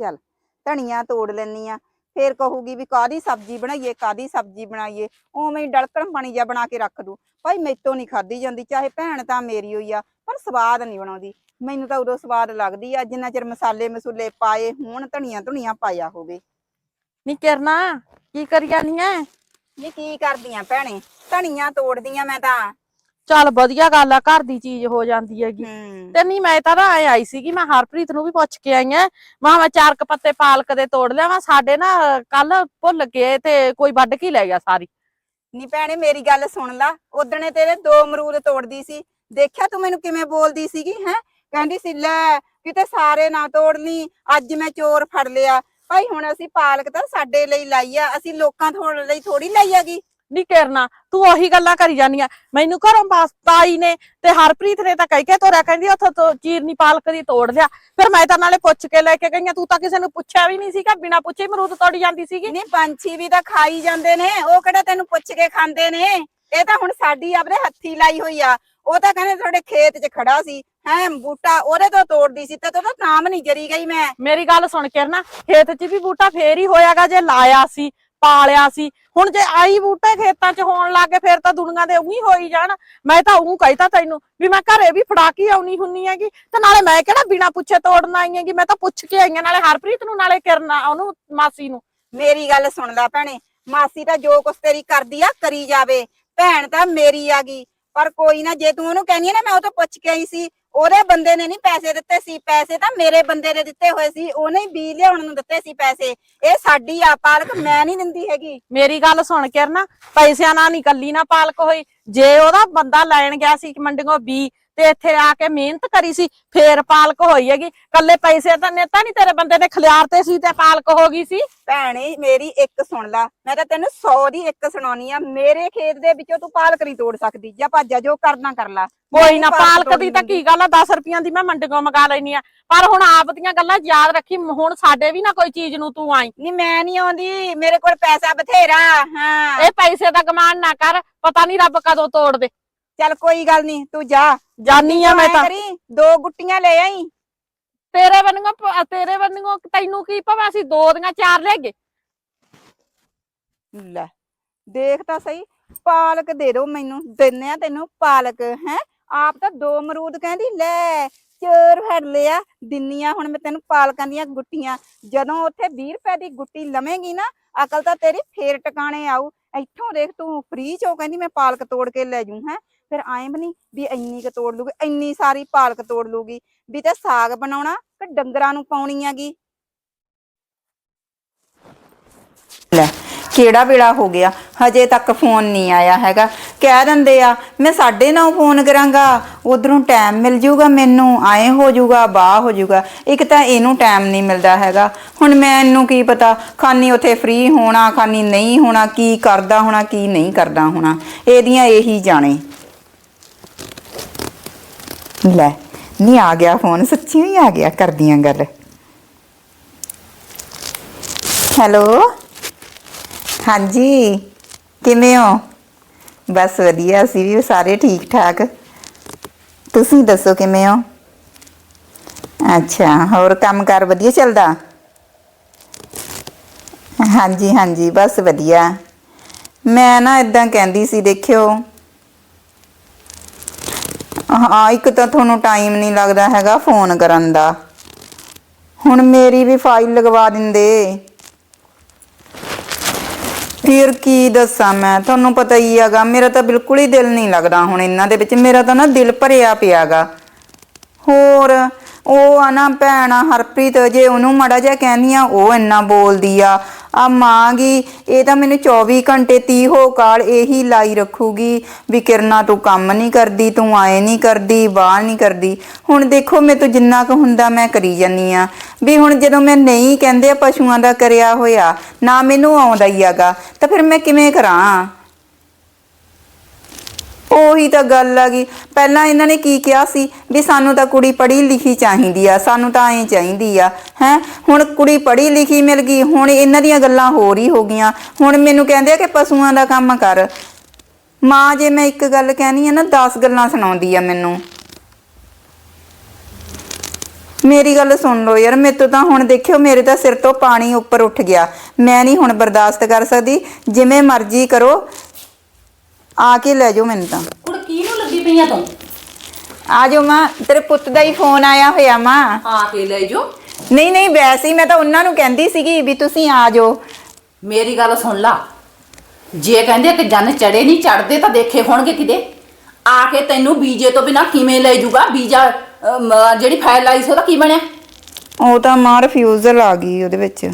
ਚੱਲ ਧਨੀਆ ਤੋੜ ਲੈਣੀ ਆ ਫੇਰ ਕਹੂਗੀ ਵੀ ਕਾਦੀ ਸਬਜ਼ੀ ਬਣਾਈਏ ਕਾਦੀ ਸਬਜ਼ੀ ਬਣਾਈਏ ਉਵੇਂ ਹੀ ਡਲਕਣ ਪਾਣੀ ਜਿਹਾ ਬਣਾ ਕੇ ਰੱਖ ਦੂ। ਭਾਈ ਮੈਤੋਂ ਨਹੀਂ ਖਾਦੀ ਜਾਂਦੀ ਚਾਹੇ ਭੈਣ ਤਾਂ ਮੇਰੀ ਹੋਈ ਆ ਪਰ ਸਵਾਦ ਨਹੀਂ ਬਣਾਉਂਦੀ। ਮੈਨੂੰ ਤਾਂ ਉਦੋਂ ਸਵਾਦ ਲੱਗਦੀ ਆ ਜਿੰਨਾ ਚਿਰ ਮਸਾਲੇ ਮਸੂਲੇ ਪਾਏ ਹੋਣ ਧਨੀਆ ਧੁਨੀਆ ਪਾਇਆ ਹੋਵੇ। ਨੀ ਕਿਰਨਾ ਕੀ ਕਰੀ ਜਾਨੀ ਐ? ਇਹ ਕੀ ਕਰਦੀਆਂ ਭੈਣੇ ਧਨੀਆ ਤੋੜਦੀਆਂ ਮੈਂ ਤਾਂ। ਚੱਲ ਵਧੀਆ ਗੱਲ ਆ ਘਰ ਦੀ ਚੀਜ਼ ਹੋ ਜਾਂਦੀ ਹੈਗੀ। ਹੂੰ। ਤੇ ਨਹੀਂ ਮੈਂ ਤਾਂ ਨਾ ਐ ਆਈ ਸੀਗੀ ਮੈਂ ਹਰਪ੍ਰੀਤ ਨੂੰ ਵੀ ਪੁੱਛ ਕੇ ਆਈ ਐ ਮੈਂ ਮੈਂ ਚਾਰ ਕੁ ਪੱਤੇ ਪਾਲਕ ਦੇ ਤੋੜ ਲਿਆਵਾਂ ਸਾਡੇ ਨਾ ਕੱਲ ਭੁੱਲ ਗਏ ਤੇ ਕੋਈ ਵੱਢ ਕੇ ਹੀ ਲੈ ਗਿਆ ਸਾਰੀ। ਨੀ ਭੈਣੇ ਮੇਰੀ ਗੱਲ ਸੁਣ ਲਾ ਉਦਣੇ ਤੇਰੇ ਦੋ ਅਮਰੂਦ ਤੋੜਦੀ ਸੀ। ਦੇਖਿਆ ਤੂੰ ਮੈਨੂੰ ਕਿਵੇਂ ਬੋਲਦੀ ਸੀਗੀ ਹੈ? ਕਹਿੰਦੀ ਸੀ ਲੈ ਕਿਤੇ ਸਾਰੇ ਨਾ ਤੋੜ ਲਈ ਅੱਜ ਮੈਂ ਚੋਰ ਫੜ ਲਿਆ। ਭਾਈ ਹੁਣ ਅਸੀਂ ਪਾਲਕ ਤਾਂ ਸਾਡੇ ਲਈ ਲਾਈ ਆ ਅਸੀਂ ਲੋਕਾਂ ਥੋੜ ਲਈ ਥੋੜੀ ਲਈ ਹੈਗੀ। ਨੀ ਕਿਰਨਾ ਤੂੰ ਉਹੀ ਗੱਲਾਂ ਕਰੀ ਜਾਨੀ ਆ। ਮੈਨੂੰ ਘਰੋਂ ਬਸ ਤਾਈ ਨੇ ਤੇ ਹਰਪ੍ਰੀਤ ਨੇ ਤਾਂ ਕਹਿ ਕੇ ਤੋਰਿਆ ਕਹਿੰਦੀ ਉੱਥੋਂ ਤੋਂ ਚੀਰਨੀ ਪਾਲਕ ਦੀ ਤੋੜ ਲਿਆ। ਫਿਰ ਮੈਂ ਤਾਂ ਨਾਲੇ ਪੁੱਛ ਕੇ ਲੈ ਕੇ ਗਈਆਂ ਤੂੰ ਤਾਂ ਕਿਸੇ ਨੂੰ ਪੁੱਛਿਆ ਵੀ ਨਹੀਂ ਸੀਗਾ ਬਿਨਾ ਪੁੱਛੇ ਹੀ ਅਮਰੂਦ ਤੋੜੀ ਜਾਂਦੀ ਸੀਗੀ। ਨਹੀਂ ਪੰਛੀ ਵੀ ਤਾਂ ਖਾਈ ਜਾਂਦੇ ਨੇ ਉਹ ਕਿਹੜਾ ਤੈਨੂੰ ਪੁੱਛ ਕੇ ਖਾਂਦੇ ਨੇ? ਇਹ ਤਾਂ ਹੁਣ ਸਾਡੀ ਆਪਦੇ ਹੱਥੀ ਲਾਈ ਹੋਈ ਆ। ਉਹ ਤਾਂ ਕਹਿੰਦੇ ਤੁਹਾਡੇ ਖੇਤ 'ਚ ਖੜਾ ਸੀ ਹੈ ਬੂਟਾ ਉਹਦੇ ਤੋਂ ਤੋੜਦੀ ਸੀ ਤੇ ਉਹਦਾ ਨਾਮ ਨਹੀਂ ਜਰੀ ਗਈ ਮੈਂ। ਮੇਰੀ ਗੱਲ ਸੁਣ ਕਿਰਨਾ ਖੇਤ 'ਚ ਵੀ ਬੂਟਾ ਫੇਰ ਹੀ ਹੋਇਆਗਾ ਜੇ ਲਾਇਆ ਸੀ। ਪਾਲਿਆ ਸੀ। ਹੁਣ ਜੇ ਆਈ ਬੂਟੇ ਖੇਤਾਂ 'ਚ ਹੋਣ ਲੱਗੇ ਫੇਰ ਤਾਂ ਦੁਨੀਆ ਦੇ ਉਹੀ ਹੋਈ ਜਾਣ। ਮੈਂ ਤਾਂ ਉਹ ਕਹਿਤਾ ਤੈਨੂੰ ਵੀ ਮੈਂ ਘਰੇ ਵੀ ਫੜਾ ਕੇ ਆਉਣੀ ਹੁੰਨੀ ਹੈਗੀ, ਤੇ ਨਾਲੇ ਮੈਂ ਕਿਹੜਾ ਬਿਨਾ ਪੁੱਛੇ ਤੋੜਨ ਆਈ ਹੈਗੀ? ਮੈਂ ਤਾਂ ਪੁੱਛ ਕੇ ਆਈ ਹਾਂ, ਨਾਲੇ ਹਰਪ੍ਰੀਤ ਨੂੰ, ਨਾਲੇ ਕਿਰਨਾ ਉਹਨੂੰ, ਮਾਸੀ ਨੂੰ। ਮੇਰੀ ਗੱਲ ਸੁਣ ਲੈ ਭੈਣੇ, ਮਾਸੀ ਤਾਂ ਜੋ ਕੁਛ ਤੇਰੀ ਕਰਦੀ ਆ, ਕਰੀ ਜਾਵੇ। ਭੈਣ ਤਾਂ ਮੇਰੀ ਆ ਗਈ। ਪਰ ਕੋਈ ਨਾ, ਜੇ ਤੂੰ ਉਹਨੂੰ ਕਹਿੰਦੀ ਆ ਨਾ, ਮੈਂ ਉਹ ਤੋਂ ਪੁੱਛ ਕੇ ਆਈ ਸੀ ਉਹਦੇ ਬੰਦੇ ਨੇ ਨਹੀਂ ਪੈਸੇ ਦਿੱਤੇ ਸੀ, ਪੈਸੇ ਤਾਂ ਮੇਰੇ ਬੰਦੇ ਨੇ ਦਿੱਤੇ ਹੋਏ ਸੀ, ਉਹਨੇ ਹੀ ਬੀ ਲਿਆਉਣ ਨੂੰ ਦਿੱਤੇ ਸੀ ਪੈਸੇ। ਇਹ ਸਾਡੀ ਆ ਪਾਲਕ ਮੈਂ ਨਹੀਂ ਦਿੰਦੀ ਹੈਗੀ। ਮੇਰੀ ਗੱਲ ਸੁਣ ਕਿਰਨਾ, ਪੈਸਿਆਂ ਨਾਲ ਨਹੀਂ ਕੱਲੀ ਨਾ ਪਾਲਕ ਹੋਈ ਜੇ ਉਹਦਾ ਬੰਦਾ ਲੈਣ ਗਿਆ ਸੀ ਮੰਡੀੋਂ ਬੀ ਤੇ ਇੱਥੇ ਆ ਕੇ ਮਿਹਨਤ ਕਰੀ ਸੀ ਫੇਰ ਪਾਲਕ ਹੋਈ ਹੈਗੀ। ਕੱਲੇ ਪੈਸੇ ਤਾਂ ਨੇ ਤਾਂ ਨਹੀਂ ਤੇਰੇ ਬੰਦੇ ਨੇ ਖਲਿਆਰਤੇ ਸੀ ਤੇ ਪਾਲਕ ਹੋ ਗਈ ਸੀ। ਭੈਣੇ ਮੇਰੀ ਇੱਕ ਸੁਣ ਲਾ ਮੈਂ ਤਾਂ ਤੈਨੂੰ 100 ਦੀ ਇੱਕ ਸੁਣਾਉਣੀ ਆ ਮੇਰੇ ਖੇਤ ਦੇ ਵਿੱਚੋਂ ਤੂੰ ਪਾਲਕ ਨਹੀਂ ਤੋੜ ਸਕਦੀ ਜਾਂ ਭਾਜਾ ਜੋ ਕਰਨਾ ਕਰ ਲਾ। ਕੋਈ ਨੀ ਪਾਲਕ ਦੀ ਤਾਂ ਕੀ ਗੱਲ ਆ 10 ਰੁਪਈਆਂ ਦੀ ਮੈਂ ਮੰਡੀੋਂ ਮੰਗਾ ਲੈਣੀ ਆ। ਪਰ ਹੁਣ ਆਪ ਦੀਆਂ ਗੱਲਾਂ ਯਾਦ ਰੱਖੀ ਹੁਣ ਸਾਡੇ ਵੀ ਨਾ ਕੋਈ ਚੀਜ਼ ਨੂੰ ਤੂੰ ਆਈ। ਨਹੀਂ ਮੈਂ ਨਹੀਂ ਆਉਂਦੀ ਮੇਰੇ ਕੋਲ ਪੈਸਾ ਬਥੇਰਾ ਹਾਂ। ਇਹ ਪੈਸੇ ਦਾ ਗਮਾਨ ਨਾ ਕਰ ਪਤਾ ਨਹੀਂ ਰੱਬ ਕਦੋਂ ਤੋੜ ਦੇ। ਚੱਲ ਕੋਈ ਗੱਲ ਨਹੀਂ ਤੂੰ ਜਾ। ਜਾਨੀ ਆ ਮੈਂ ਤਾਂ। ਕਰੀ ਦੋ ਗੁੱਟੀਆਂ ਲੈ ਆਈ। ਤੇਰੇ ਪ- ਤੇਰੇ ਬੰਨਿਓ ਤੈਨੂੰ ਕੀ ਪਵਾ ਅਸੀਂ ਦੋ ਦੀਆਂ ਚਾਰ ਲੈ ਗਏ। ਲੈ ਦੇਖ ਤਾਂ ਸਹੀ ਪਾਲਕ ਦੇ ਦੋ ਮੈਨੂੰ ਦਿੰਨੇ ਆ ਤੈਨੂੰ ਪਾਲਕ ਹੈ? ਆਪ ਤਾਂ ਦੋ ਅਮਰੂਦ ਕਹਿੰਦੀ ਲੈ ਚੋਰ ਫੜ ਲਿਆ ਦਿੰਨੀਆਂ ਹੁਣ ਮੈਂ ਤੈਨੂੰ ਪਾਲਕਾਂ ਦੀਆਂ ਗੁੱਟੀਆਂ। ਜਦੋਂ ਉੱਥੇ 20 ਰੁਪਏ ਦੀ ਗੁੱਟੀ ਲਵੇਂਗੀ ਨਾ ਅਕਲ ਤਾਂ ਤੇਰੀ ਫੇਰ ਟਿਕਾਣੇ ਆਊ। ਇੱਥੋਂ ਦੇਖ ਤੂੰ ਫ੍ਰੀ ਚੋਂ ਕਹਿੰਦੀ ਮੈਂ ਪਾਲਕ ਤੋੜ ਕੇ ਲੈ ਜੂ ਹੈ। ਫਿਰ ਐਂ ਬਣੀ ਵੀ ਇੰਨੀ ਕ ਤੋੜ ਲੂਗੀ, ਇੰਨੀ ਸਾਰੀ ਪਾਲਕ ਤੋੜ ਲੂਗੀ, ਵੀ ਤੇ ਸਾਗ ਬਣਾਉਣਾ ਕਿ ਡੰਗਰਾਂ ਨੂੰ ਪਾਉਣੀ ਹੈਗੀ। ਲੈ ਕਿਹੜਾ ਵੇਲਾ ਹੋ ਗਿਆ? ਹਜੇ ਤੱਕ ਫੋਨ ਨਹੀਂ ਆਇਆ ਹੈਗਾ। ਕਹਿ ਦਿੰਦੇ ਆ, ਮੈਂ ਸਾਡੇ ਨਾਲ ਫੋਨ ਕਰਾਂਗਾ। ਉਧਰੋਂ ਟਾਈਮ ਮਿਲ ਜੂਗਾ ਮੈਨੂੰ ਆਏ ਹੋ ਜੂਗਾ, ਬਾਹ ਹੋ ਜੂਗਾ। ਇੱਕ ਤਾਂ ਇਹਨੂੰ ਟਾਈਮ ਨਹੀਂ ਮਿਲਦਾ ਹੈਗਾ। ਹੁਣ ਮੈਨੂੰ ਕੀ ਪਤਾ, ਖਾਨੀ ਉੱਥੇ ਫ੍ਰੀ ਹੋਣਾ, ਖਾਨੀ ਨਹੀਂ ਹੋਣਾ, ਕੀ ਕਰਦਾ ਹੋਣਾ, ਕੀ ਨਹੀਂ ਕਰਦਾ ਹੋਣਾ? ਇਹਦੀਆਂ ਇਹੀ ਜਾਣੇ। ਲੈ, ਨਹੀਂ ਆ ਗਿਆ ਫੋਨ ਸੱਚੀ ਹੀ ਆ ਗਿਆ ਕਰਦੀਆਂ ਗੱਲ। ਹੈਲੋ? ਹਾਂਜੀ, ਕਿਵੇਂ ਹੋ? ਬਸ ਵਧੀਆ, ਅਸੀਂ ਵੀ ਸਾਰੇ ਠੀਕ ਠਾਕ ਤੁਸੀਂ ਦੱਸੋ ਕਿਵੇਂ ਹੋ? ਅੱਛਾ, ਹੋਰ ਕੰਮਕਾਰ ਵਧੀਆ ਚੱਲਦਾ? ਹਾਂਜੀ ਹਾਂਜੀ, ਬਸ ਵਧੀਆ। ਮੈਂ ਨਾ ਇਦਾਂ ਕਹਿੰਦੀ ਸੀ, ਦੇਖਿਓ। ਹਾਂ, ਇੱਕ ਤਾਂ ਤੁਹਾਨੂੰ ਟਾਈਮ ਨਹੀਂ ਲੱਗਦਾ ਹੈਗਾ ਫੋਨ ਕਰਨ ਦਾ। ਹੁਣ ਮੇਰੀ ਵੀ ਫਾਈਲ ਲਗਵਾ ਦਿੰਦੇ। ਫਿਰ ਕੀ ਦੱਸਾਂ ਮੈਂ? ਤੁਹਾਨੂੰ ਪਤਾ ਹੀ ਹੈਗਾ, ਮੇਰਾ ਤਾਂ ਬਿਲਕੁਲ ਹੀ ਦਿਲ ਨਹੀਂ ਲੱਗਦਾ ਹੁਣ ਇਹਨਾਂ ਦੇ ਵਿੱਚ। ਮੇਰਾ ਤਾਂ ਨਾ ਦਿਲ ਭਰਿਆ ਪਿਆਗਾ। ਹੋਰ, ਉਹ ਆ ਨਾ ਭੈਣ ਆ ਹਰਪ੍ਰੀਤ, ਜੇ ਉਹਨੂੰ ਮੜਾ ਜਿਹਾ ਕਹਿੰਦੀ ਆ, ਉਹ ਇੰਨਾ ਬੋਲਦੀ ਆ। ਆ ਮਾਂ ਗੀ ਇਹ ਤਾਂ ਮੈਨੂੰ 24 ਘੰਟੇ 30 ਹੋ ਕਾਲ ਇਹੀ ਲਾਈ ਰੱਖੂਗੀ ਵੀ ਕਿਰਨਾ ਤੂੰ ਕੰਮ ਨਹੀਂ ਕਰਦੀ, ਤੂੰ ਆਏ ਨਹੀਂ ਕਰਦੀ ਬਾਹ ਨਹੀਂ ਕਰਦੀ। ਹੁਣ ਦੇਖੋ ਮੈਂ ਤੋਂ ਜਿੰਨਾ ਕੁ ਹੁੰਦਾ ਮੈਂ ਕਰੀ ਜਾਨੀ ਆ ਵੀ ਹੁਣ ਜਦੋਂ ਮੈਂ ਨਹੀਂ ਕਹਿੰਦੇ ਪਸ਼ੂਆਂ ਦਾ ਕਰਿਆ ਹੋਇਆ, ਨਾ ਮੈਨੂੰ ਆਉਂਦਾ ਹੀ ਹੈਗਾ, ਤਾਂ ਫਿਰ ਮੈਂ ਕਿਵੇਂ ਕਰਾਂ? ਉਹੀ ਤਾਂ ਗੱਲ ਆ ਗਈ। ਪਹਿਲਾਂ ਇਹਨਾਂ ਨੇ ਕੀ ਕਿਹਾ ਸੀ? ਵੀ ਸਾਨੂੰ ਤਾਂ ਕੁੜੀ ਪੜ੍ਹੀ ਲਿਖੀ ਚਾਹੀਦੀ ਆ, ਸਾਨੂੰ ਤਾਂ ਐਂ ਚਾਹੀਦੀ ਆ, ਹੈ? ਹੁਣ ਕੁੜੀ ਪੜ੍ਹੀ ਲਿਖੀ ਮਿਲ ਗਈ, ਹੁਣ ਇਹਨਾਂ ਦੀਆਂ ਗੱਲਾਂ ਹੋਰ ਹੀ ਹੋ ਗਈਆਂ। ਹੁਣ ਮੈਨੂੰ ਕਹਿੰਦੇ ਆ ਕਿ ਪਸ਼ੂਆਂ ਦਾ ਕੰਮ ਕਰ। ਮਾਂ, ਜੇ ਮੈਂ ਇੱਕ ਗੱਲ ਕਹਿਣੀ ਆ ਨਾ 10 ਗੱਲਾਂ ਸੁਣਾਉਂਦੀ ਆ ਮੈਨੂੰ। ਮੇਰੀ ਗੱਲ ਸੁਣ ਲਓ ਯਾਰ, ਮੇਰੇ ਤੋਂ ਤਾਂ ਹੁਣ ਦੇਖਿਓ, ਮੇਰੇ ਤਾਂ ਸਿਰ ਤੋਂ ਪਾਣੀ ਉੱਪਰ ਉੱਠ ਗਿਆ। ਮੈਂ ਨਹੀਂ ਹੁਣ ਬਰਦਾਸ਼ਤ ਕਰ ਸਕਦੀ। ਜਿਵੇਂ ਮਰਜ਼ੀ ਕਰੋ ਆ ਕੇ ਲੈ ਜਾਓ ਮੈਨੂੰ ਤਾਂ। ਕੁੜ ਕਿਹਨੂੰ ਲੱਗੀ ਪਈਆਂ ਤੂੰ? ਆ ਜਾਓ ਮਾਂ ਤੇਰੇ ਪੁੱਤ ਦਾ ਹੀ ਫੋਨ ਆਇਆ ਹੋਇਆ ਮਾਂ। ਆ ਕੇ ਲੈ ਜੋ ਨਹੀਂ ਨਹੀਂ ਵੈਸੇ ਹੀ ਮੈਂ ਤਾਂ ਉਹਨਾਂ ਨੂੰ ਕਹਿੰਦੀ ਸੀਗੀ ਵੀ ਤੁਸੀਂ ਆ ਜਾਓ। ਮੇਰੀ ਗੱਲ ਸੁਣ ਲਾ। ਜੇ ਕਹਿੰਦੇ ਕਿ ਜਨ ਚੜੇ ਨਹੀਂ ਚੜਦੇ ਤਾਂ ਦੇਖੇ ਹੋਣਗੇ ਕਿਤੇ। ਆ ਕੇ ਤੈਨੂੰ ਬੀਜੇ ਤੋਂ ਬਿਨਾ ਕਿਵੇਂ ਲੈ ਜੂਗਾ ਬੀਜਾ ਅਮ, ਜਿਹੜੀ ਫਾਈਲ ਲਾਈ ਸੀ ਉਹਦਾ ਕੀ ਬਣਿਆ? ਉਹ ਤਾਂ ਮਾਂ ਰਿਫਿਊਜ਼ਲ ਆ ਗਈ ਉਹਦੇ ਵਿੱਚ।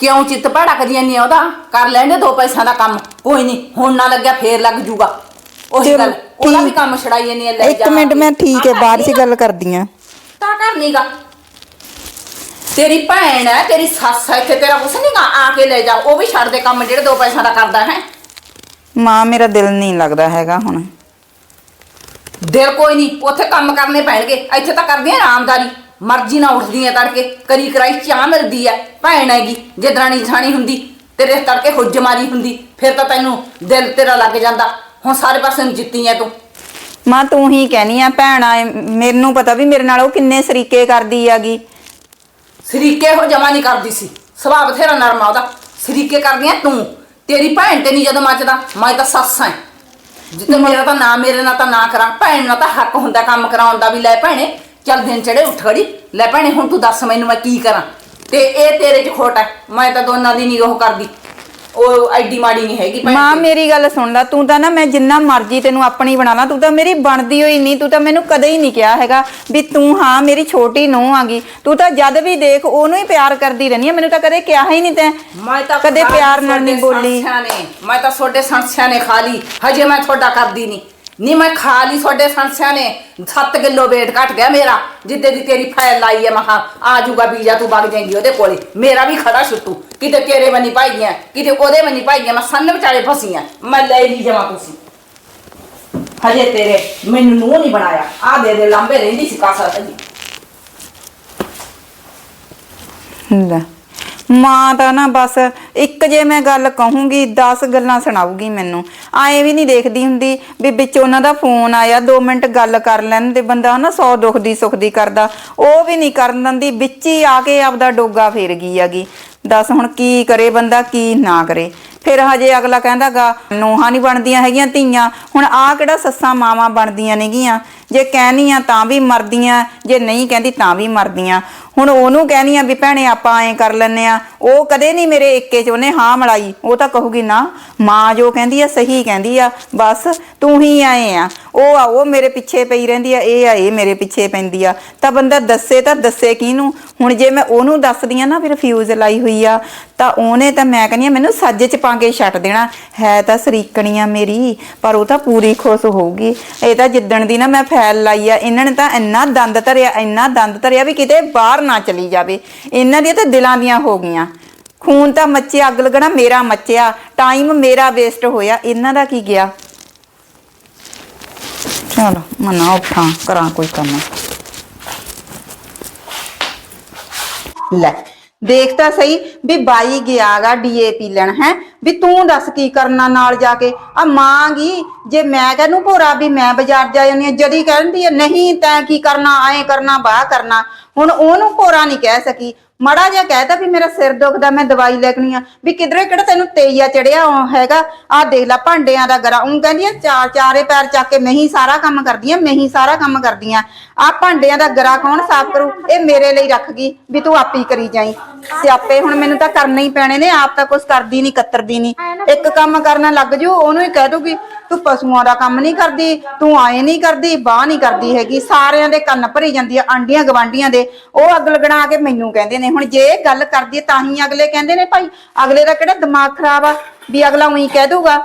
ਕਿਉਂ ਚਿੱਤ ਭੜਕ ਜਾਂਦੀ ਆ ਉਹਦਾ? ਕਰ ਲੈਣੇ ਦੋ ਪੈਸਿਆਂ ਦਾ ਕੰਮ। ਕੋਈ ਨਹੀਂ ਹੁਣ ਨਾ ਲੱਗਿਆ ਫੇਰ ਲੱਗ ਜੂਗਾ। ਉਹੀ ਗੱਲ ਉਹਦਾ ਵੀ। ਕੰਮ ਛੜਾਈ ਜਾਂਦੀ ਆ ਲੈ ਇੱਕ ਜਾ ਮਿੰਟ ਮੈਂ ਠੀਕ ਹੈ ਬਾਅਦ 'ਚ ਆ। ਗੱਲ ਕਰਦੀ ਆ। ਤਾਂ ਕਰਨੀਗਾ ਤੇਰੀ ਭੈਣ ਹੈ ਤੇਰੀ ਸੱਸ ਹੈ ਇੱਥੇ ਤੇਰਾ ਕੁਛ ਨਹੀਂਗਾ ਆ ਕੇ ਲੈ ਜਾ ਉਹ ਵੀ ਛੱਡ ਦੇ ਕੰਮ ਜਿਹੜੇ ਦੋ ਪੈਸਿਆਂ ਦਾ ਕਰਦਾ ਹੈ। ਮਾਂ ਮੇਰਾ ਦਿਲ ਨਹੀਂ ਲੱਗਦਾ ਹੈਗਾ ਹੁਣ। ਦਿਲ ਕੋਈ ਨਹੀਂ ਉੱਥੇ ਕੰਮ ਕਰਨੇ ਪੈਣਗੇ। ਇੱਥੇ ਤਾਂ ਕਰਦੀਆਂ ਆਰਾਮਦਾਰੀ। ਮਰਜ਼ੀ ਨਾਲ ਉੱਠਦੀਆਂ ਤੜਕੇ ਕਰੀ ਕਰਾਈ ਚਾਹ ਮਿਲਦੀ ਐ ਭੈਣ ਹੈਗੀ ਜੇ ਦਰਾਣੀ ਜਠਾਣੀ ਹੁੰਦੀ ਤੇਰੇ ਤੜਕੇ ਹੁੱਜ ਮਾਰੀ ਹੁੰਦੀ ਫਿਰ ਤਾਂ ਤੈਨੂੰ ਦਿਲ ਤੇਰਾ ਲੱਗ ਜਾਂਦਾ ਹੁਣ ਸਾਰੇ ਪਾਸੇ ਨੂੰ ਜਿੱਤੀ ਐ ਤੂੰ। ਮਾਂ ਤੂੰ ਹੀ ਕਹਿਨੀ ਆ ਭੈਣਾ ਮੈਨੂੰ ਪਤਾ ਵੀ ਮੇਰੇ ਨਾਲ ਉਹ ਕਿੰਨੇ ਸਰੀਕੇ ਕਰਦੀ ਆਗੀ ਸਰੀਕੇ ਹੋ ਜਮਾ ਨਹੀਂ ਕਰਦੀ ਸੀ ਸੁਭਾਅ ਬਥੇਰਾ ਨਰਮਾ ਉਹਦਾ ਸਰੀਕੇ ਕਰਦੀਆਂ ਤੂੰ ਤੇਰੀ ਭੈਣ ਤੇ ਨਹੀਂ ਜਦੋਂ ਮੱਚਦਾ ਮੈਂ ਤਾਂ ਸੱਸ ਐ ਜਿੱਤੇ ਮੇਰਾ ਤਾਂ ਨਾ ਮੇਰੇ ਨਾਲ ਤਾਂ ਨਾ ਕਰਾਂ ਭੈਣ ਨਾਲ ਤਾਂ ਹੱਕ ਹੁੰਦਾ ਕੰਮ ਕਰਾਉਣ ਦਾ ਵੀ ਲੈ ਭੈਣੇ ਚੱਲ ਦਿਨ ਚੜੇ ਉੱਠ ਖੜੀ। ਲੈ ਭੈਣੇ ਹੁਣ ਤੂੰ ਦੱਸ ਮੈਨੂੰ ਮੈਂ ਕੀ ਕਰਾਂ। ਤੇ ਇਹ ਤੇਰੇ 'ਚ ਖੋਟ ਐ ਮੈਂ ਤਾਂ ਦੋਨਾਂ ਦੀ ਨਹੀਂ ਉਹ ਕਰਦੀ। ਉਹ ਐਡੀ ਮਾੜੀ ਨਹੀਂ ਹੈਗੀ ਭੈਣ। ਮਾਂ। ਮੇਰੀ ਗੱਲ ਸੁਣ ਲੈ। ਤੂੰ ਤਾਂ ਨਾ ਮੈਂ ਜਿੰਨਾ ਮਰਜ਼ੀ ਤੈਨੂੰ ਆਪਣੀ ਬਣਾ ਲਾਂ। ਤੂੰ ਤਾਂ ਮੇਰੀ ਬਣਦੀ ਹੋਈ ਨਹੀਂ ਤੂੰ ਤਾਂ ਮੈਨੂੰ ਕਦੇ ਹੀ ਨਹੀਂ ਕਿਹਾ ਹੈਗਾ ਵੀ ਤੂੰ ਹਾਂ ਮੇਰੀ ਛੋਟੀ ਨੂੰਹ ਆਗੀ। ਤੂੰ ਤਾਂ ਜਦ ਵੀ ਦੇਖ ਉਹਨੂੰ ਹੀ ਪਿਆਰ ਕਰਦੀ ਰਹਿੰਦੀ ਆ। ਮੈਨੂੰ ਤਾਂ ਕਦੇ ਕਿਹਾ ਹੀ ਨਹੀਂ ਤੈਂ। ਮੈਂ ਤਾਂ ਕਦੇ ਪਿਆਰ ਨਾਲ ਨਹੀਂ ਬੋਲੀ। ਸੰਸਿਆਂ ਨੇ ਮੈਂ ਤਾਂ ਤੁਹਾਡੇ ਸੰਸਿਆਂ ਨੇ ਖਾ ਲਈ। ਹਜੇ ਮੈਂ ਤੁਹਾਡਾ ਕਰਦੀ ਨਹੀਂ ਨਹੀਂ ਮੈਂ ਖਾ ਲਈ ਤੁਹਾਡੇ ਸੰਸਿਆਂ ਨੇ 7 ਕਿਲੋ weight ਘਟ ਗਿਆ ਮੇਰਾ ਜਿੱਦੇ ਦੀ ਤੇਰੀ ਫਾਈਲ ਲਾਈ ਹੈ ਮਹਾ ਆ ਜੂਗਾ ਬੀਜਾ ਤੂੰ ਵਗ ਜਾਏਂਗੀ ਉਹਦੇ ਕੋਲੇ ਮੇਰਾ ਵੀ ਖੜਾ ਛੁੱਟੂ ਕਿਤੇ ਤੇਰੇ ਬੰਨੀ ਪਾਈ ਗਿਆ ਕਿਤੇ ਉਹਦੇ ਬੰਨੀ ਪਾਈ ਗਿਆ ਮੈਂ ਸੰਨ ਵਿਚਾਲੇ ਫਸੀ ਆ ਮੈਂ ਲੈ ਲਈ ਜਮਾ ਤੁਸੀਂ ਹਜੇ ਤੇਰੇ ਮੈਨੂੰ ਨੂੰ ਨਹੀਂ ਬਣਾਇਆ ਆ ਦੇ ਦੇ ਲਾਂਬੇ ਰਹਿੰਦੀ ਸੀ ਕਾਸਾ ਹਜੀ ਲੈ ਮਾਂ ਤਾਂ ਨਾ ਬਸ ਇੱਕ ਜੇ ਮੈਂ ਗੱਲ ਕਹੂੰਗੀ 10 ਗੱਲਾਂ ਸੁਣਾਊਗੀ ਮੈਨੂੰ। ਆਏ ਵੀ ਨਹੀਂ ਦੇਖਦੀ ਹੁੰਦੀ ਵੀ ਵਿੱਚ ਉਹਨਾਂ ਦਾ ਫੋਨ ਆਇਆ 2 ਮਿੰਟ ਗੱਲ ਕਰ ਲੈਣ ਤੇ ਬੰਦਾ ਨਾ 100 ਦੁੱਖ ਦੀ ਸੁੱਖ ਦੀ ਕਰਦਾ। ਉਹ ਵੀ ਨਹੀਂ ਕਰਨ ਦਿੰਦੀ, ਵਿੱਚ ਹੀ ਆ ਕੇ ਆਪਦਾ ਡੋਗਾ ਫੇਰ ਗਈ ਹੈਗੀ। ਦੱਸ ਹੁਣ ਕੀ ਕਰੇ ਬੰਦਾ, ਕੀ ਨਾ ਕਰੇ। ਫਿਰ ਹਜੇ ਅਗਲਾ ਕਹਿੰਦਾਗਾ, ਨੂੰਹਾਂ ਨਹੀਂ ਬਣਦੀਆਂ ਹੈਗੀਆਂ ਧੀਆਂ। ਹੁਣ ਆ ਕਿਹੜਾ ਸੱਸਾਂ ਮਾਵਾਂ ਬਣਦੀਆਂ ਨੇਗੀਆਂ? ਜੇ ਕਹਿਨੀ ਤਾਂ ਵੀ ਮਰਦੀਆਂ, ਜੇ ਨਹੀਂ ਕਹਿੰਦੀ ਤਾਂ ਵੀ ਮਰਦੀਆਂ। ਹੁਣ ਉਹਨੂੰ ਕਹਿਨੀ ਵੀ ਭੈਣੇ ਆਪਾਂ ਐਂ ਕਰ ਲੈਨੇ ਆ। ਉਹ ਕਦੇ ਨਹੀਂ ਮੇਰੇ ਇੱਕੇ ਚ ਉਹਨੇ ਹਾਂ ਮਲਾਈ। ਉਹ ਤਾਂ ਕਹੂਗੀ, ਨਾ, ਮਾਂ ਜੋ ਕਹਿੰਦੀ ਆ, ਸਹੀ ਕਹਿੰਦੀ ਆ। ਬਸ ਤੂੰ ਹੀ ਆਏ ਆ। ਉਹ ਆ, ਉਹ ਮੇਰੇ ਪਿੱਛੇ ਪਈ ਰਹਿੰਦੀ ਆ, ਇਹ ਆ, ਇਹ ਮੇਰੇ ਪਿੱਛੇ ਪੈਂਦੀ ਆ। ਤਾਂ ਬੰਦਾ ਦੱਸੇ ਤਾਂ ਦੱਸੇ ਕਿਹਨੂੰ? ਹੁਣ ਜੇ ਮੈਂ ਉਹਨੂੰ ਦੱਸਦੀ ਆ ਨਾ, ਫਿਰ ਫਿਊਜ਼ ਲਾਈ ਹੋਈ ਆ। ਤਾਂ ਉਹਨੇ ਤਾਂ ਮੈਂ ਕਹਿੰਦੀ ਆ, ਮੈਨੂੰ ਸੱਜ ਚ ਪਾ ਕੇ ਛੱਡ ਦੇਣਾ। ਹੈ ਤਾਂ ਸਰੀਕਣੀ ਮੇਰੀ, ਪਰ ਉਹ ਤਾਂ ਪੂਰੀ ਖੁਸ਼ ਹੋਊਗੀ। ਇਹ ਤਾਂ ਜਿੱਦਣ ਦੀ ਨਾ ਮੈਂ ਫੈਲ ਲਾਈ ਆ, ਇਹਨਾਂ ਨੇ ਤਾਂ ਇੰਨਾ ਦੰਦ ਧਰਿਆ, ਇੰਨਾ ਦੰਦ ਧਰਿਆ ਵੀ ਕਿਤੇ ਬਾਹਰ ਨਾ ਚਲੀ ਜਾਵੇ। ਇਹਨਾਂ ਦੀਆਂ ਤਾਂ ਦਿਲਾਂ ਦੀਆਂ ਹੋ ਗਈਆਂ। ਖੂਨ ਤਾਂ ਮੱਚਿਆ ਅੱਗ ਲੱਗਣਾ ਮੇਰਾ ਮੱਚਿਆ ਟਾਈਮ ਮੇਰਾ ਵੇਸਟ ਹੋਇਆ। ਇਹਨਾਂ ਦਾ ਕੀ ਗਿਆ? ਚਲੋ ਮਨਾ ਉੱਠਾਂ, ਕਰਾਂ ਕੋਈ ਕੰਮ। ਲੈ ਦੇਖ ਤਾਂ ਸਹੀ ਵੀ ਬਾਈ ਗਿਆਗਾ ਡੀਏਪੀ ਲੈਣ, ਹੈ? ਵੀ ਤੂੰ ਦੱਸ ਕੀ ਕਰਨਾ ਨਾਲ ਜਾ ਕੇ? ਆ ਮਾਂਗੀ ਜੇ ਮੈਂ ਕਹਿੰਨੂੰ ਭੋਰਾ ਵੀ ਮੈਂ ਬਾਜ਼ਾਰ ਜਾ ਜਾਂਦੀ ਹਾਂ, ਜਦੀ ਕਹਿੰਦੀ ਹੈ, ਨਹੀਂ ਤੈਂ ਕੀ ਕਰਨਾ, ਐਂ ਕਰਨਾ ਬਾਹ ਕਰਨਾ। ਹੁਣ ਉਹਨੂੰ ਭੋਰਾ ਨਹੀਂ ਕਹਿ ਸਕੀ। ਮੜਾ ਜਿਹਾ ਕਹਿਤਾ ਵੀ ਮੇਰਾ ਸਿਰ ਦੁਖਦਾ, ਮੈਂ ਦਵਾਈ ਲੈਣੀ ਆ। ਵੀ ਕਿਧਰੇ ਕਿਹੜਾ ਤੈਨੂੰ ਤੇਈਆ ਚੜਿਆ ਹੈਗਾ? ਆਹ ਦੇਖ ਲੈ ਭਾਂਡਿਆਂ ਦਾ ਗਰਾ। ਉਹ ਕਹਿੰਦੀ ਆ, ਚਾਰ ਚਾਰੇ ਪੈਰ ਚੱਕ ਕੇ ਮੈਂ ਹੀ ਸਾਰਾ ਕੰਮ ਕਰਦੀ ਆ, ਮੈਂ ਹੀ ਸਾਰਾ ਕੰਮ ਕਰਦੀ ਆ। ਆ ਭਾਂਡਿਆਂ ਦਾ ਗਰਾ ਕੌਣ ਸਾਫ਼ ਕਰੂ? ਇਹ ਮੇਰੇ ਲਈ ਰੱਖ ਗਈ, ਵੀ ਤੂੰ ਆਪੀ ਕਰੀ ਜਾਈ। ਸਿਆਪੇ ਹੁਣ ਮੈਨੂੰ ਤਾਂ ਕਰਨੇ ਹੀ ਪੈਣੇ ਨੇ, ਆਪ ਤਾਂ ਕੁਛ ਕਰਦੀ ਨਹੀਂ ਕਤਰਦੀ ਨਹੀਂ ਇੱਕ ਕੰਮ ਕਰਨਾ ਲੱਗ ਜੂ, ਉਹਨੂੰ ਹੀ ਕਹਿ ਦੂਗੀ ਤੂੰ ਪਸ਼ੂਆਂ ਦਾ ਕੰਮ ਨਹੀਂ ਕਰਦੀ, ਤੂੰ ਆਏ ਨਹੀਂ ਕਰਦੀ, ਬਾਹ ਨਹੀਂ ਕਰਦੀ ਹੈਗੀ। ਸਾਰਿਆਂ ਦੇ ਕੰਨ ਭਰੀ ਜਾਂਦੀ ਆ, ਆਂਡੀਆਂ ਗਵਾਂਡੀਆਂ ਦੇ। ਉਹ ਅੱਗ ਲੱਗਣਾ ਕੇ ਮੈਨੂੰ ਕਹਿੰਦੇ ਨੇ। ਹੁਣ ਜੇ ਇਹ ਗੱਲ ਕਰਦੀ ਤਾਂ ਹੀ ਅਗਲੇ ਕਹਿੰਦੇ ਨੇ ਭਾਈ, ਅਗਲੇ ਦਾ ਕਿਹੜਾ ਦਿਮਾਗ ਖਰਾਬ ਆ ਵੀ ਅਗਲਾ ਉਹੀ ਕਹਿ ਦੂਗਾ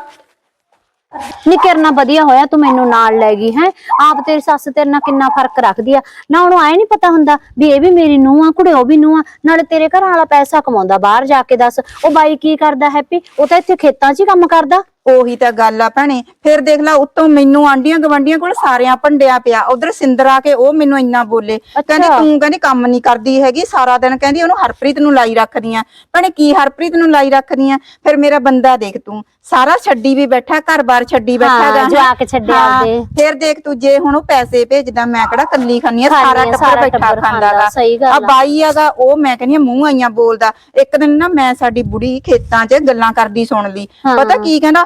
ਨੀ ਕਿਰਨਾ ਵਧੀਆ ਹੋਇਆ, ਤੂੰ ਮੈਨੂੰ ਨਾਲ ਲੈ ਗਈ ਹੈ। ਆਪ ਤੇਰੀ ਸੱਸ ਤੇਰੇ ਨਾਲ ਕਿੰਨਾ ਫ਼ਰਕ ਰੱਖਦੀ ਆ। ਨਾ ਉਹਨੂੰ ਆਏ ਨਹੀਂ ਪਤਾ ਹੁੰਦਾ ਵੀ ਇਹ ਵੀ ਮੇਰੀ ਨੂੰਹ ਆ, ਕੁੜੇ ਉਹ ਵੀ ਨੂੰਹ ਆ। ਨਾਲੇ ਤੇਰੇ ਘਰ ਵਾਲਾ ਪੈਸਾ ਕਮਾਉਂਦਾ, ਬਾਹਰ ਜਾ ਕੇ ਦੱਸ। ਉਹ ਬਾਈ ਕੀ ਕਰਦਾ, ਹੈਪੀ? ਉਹ ਤਾਂ ਇੱਥੇ ਖੇਤਾਂ 'ਚ ਹੀ ਕੰਮ ਕਰਦਾ। ਉਹੀ ਤਾਂ ਗੱਲ ਆ ਭੈਣੇ। ਫਿਰ ਦੇਖ ਲੈ ਉੱਤੋਂ ਮੈਨੂੰ ਆਂਡੀਆਂ ਗਵੰਡੀਆਂ ਕੋਲ ਸਾਰਿਆਂ ਭੰਡਿਆ ਪਿਆ। ਉਧਰ ਸਿੰਦਰ ਆ ਕੇ ਉਹ ਮੈਨੂੰ ਇੰਨਾ ਬੋਲੇ। ਕਹਿੰਦੀ ਤੂੰ ਕਹਿੰਦੀ ਕੰਮ ਨਹੀਂ ਕਰਦੀ ਹੈਗੀ ਸਾਰਾ ਦਿਨ ਕਹਿੰਦੀ ਉਹਨੂੰ ਹਰਪ੍ਰੀਤ ਨੂੰ ਲਾਈ ਰੱਖਦੀ ਆ। ਭੈਣੇ ਕੀ ਹਰਪ੍ਰੀਤ ਨੂੰ ਲਾਈ ਰੱਖਦੀ ਆ? ਫਿਰ ਮੇਰਾ ਬੰਦਾ ਦੇਖ ਤੂੰ। ਸਾਰਾ ਛੱਡੀ ਵੀ ਬੈਠਾ ਘਰ-ਬਾਰ ਛੱਡੀ ਬੈਠਾ ਗਾ। ਜਵਾਕ ਛੱਡਿਆ ਆਪਦੇ। ਫਿਰ ਦੇਖ ਤੂੰ ਜੇ ਹੁਣ ਉਹ ਪੈਸੇ ਭੇਜਦਾ ਮੈਂ ਕਿਹੜਾ ਕੱਲੀ ਖਾਨੀ ਆ ਸਾਰਾ ਟੱਬਰ ਬੈਠਾ ਟੱਬਰ ਖਾਂਦਾ ਖਾਂਦਾ, ਗਾ। ਸਹੀ ਗੱਲ ਆ ਆ। ਬਾਈ ਆਗਾ ਉਹ ਮੈਂ ਕਹਿੰਦੀ ਮੂੰਹ ਆਈਆਂ ਬੋਲਦਾ। ਇੱਕ ਦਿਨ ਨਾ ਮੈਂ ਸਾਡੀ ਬੁੜੀ ਖੇਤਾਂ 'ਚ ਗੱਲਾਂ ਕਰਦੀ ਸੁਣ ਲਈ। ਪਤਾ ਕੀ ਕਹਿੰਦਾ?